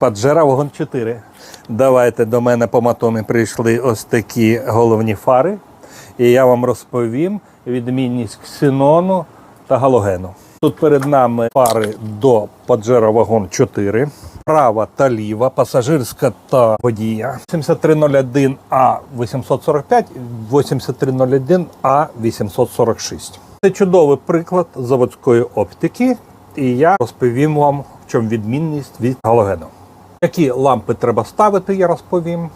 Паджеро вагон 4. Давайте до мене по матомі прийшли ось такі головні фари. І я вам розповім відмінність ксенону та галогену. Тут перед нами фари до Паджеро вагон 4. Права та ліва, пасажирська та водія. 7301 А 845, 8301 А 846. Це чудовий приклад заводської оптики, і я розповім вам, в чому відмінність від галогену. Які лампи треба ставити, я розповім,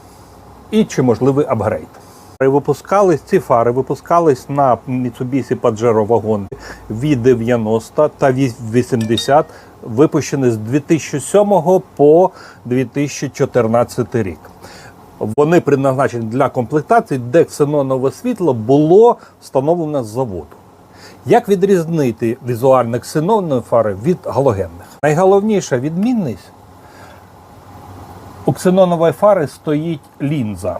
і чи можливий апгрейд. Випускались ці фари випускались на Mitsubishi Pajero Wagon V90 та V80, випущені з 2007 по 2014 рік. Вони предназначені для комплектації, де ксенонове світло було встановлено з заводу. Як відрізнити візуальне ксенонові фари від галогенних? Найголовніша відмінність у ксенонової фари стоїть лінза.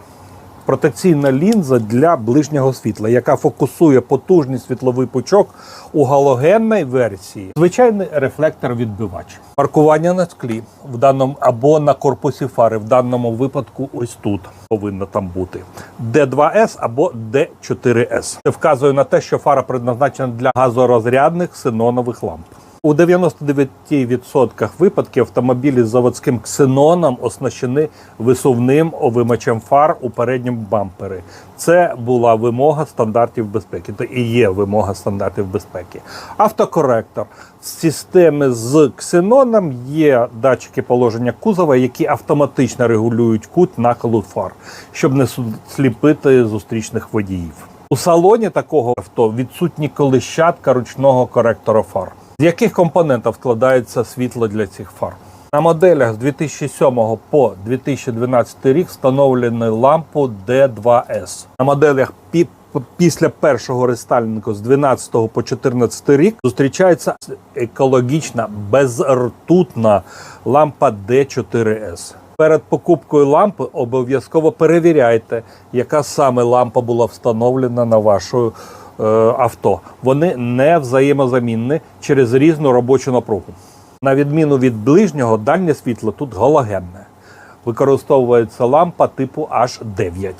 Протекційна лінза для ближнього світла, яка фокусує потужний світловий пучок у галогенній версії. Звичайний рефлектор-відбивач. Маркування на склі в даному або на корпусі фари. В даному випадку, ось тут повинно там бути D2S або D4S. Це вказує на те, що фара предназначена для газорозрядних ксенонових ламп. У 99% випадків автомобілі з заводським ксеноном оснащені висувним овимачем фар у передньому бампері. Це була вимога стандартів безпеки. Це і є вимога стандартів безпеки. Автокоректор системи з ксеноном є датчики положення кузова, які автоматично регулюють кут нахилу фар, щоб не сліпити зустрічних водіїв. У салоні такого авто відсутні колищатка ручного коректора фар. З яких компонентів складається світло для цих фар? На моделях з 2007 по 2012 рік встановлені лампу D2S. На моделях пі- після першого рестайлінгу з 12 по 2014 рік зустрічається екологічна безртутна лампа D4S. Перед покупкою лампи обов'язково перевіряйте, яка саме лампа була встановлена на вашу авто. Вони не взаємозамінні через різну робочу напругу. На відміну від ближнього, дальнє світло тут галогенне. Використовується лампа типу H9.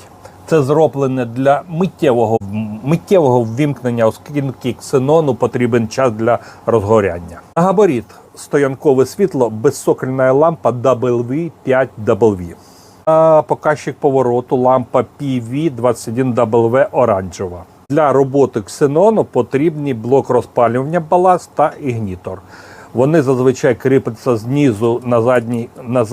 Це зроблене для миттєвого миттєвого ввімкнення, оскільки ксенону потрібен час для розгоряння. На стоянкове світло безсокольна лампа WV5W. На показчик повороту лампа PV21W оранжева. Для роботи ксенону потрібні блок розпалювання баласт та ігнітор. Вони зазвичай кріпляться знизу на задній на,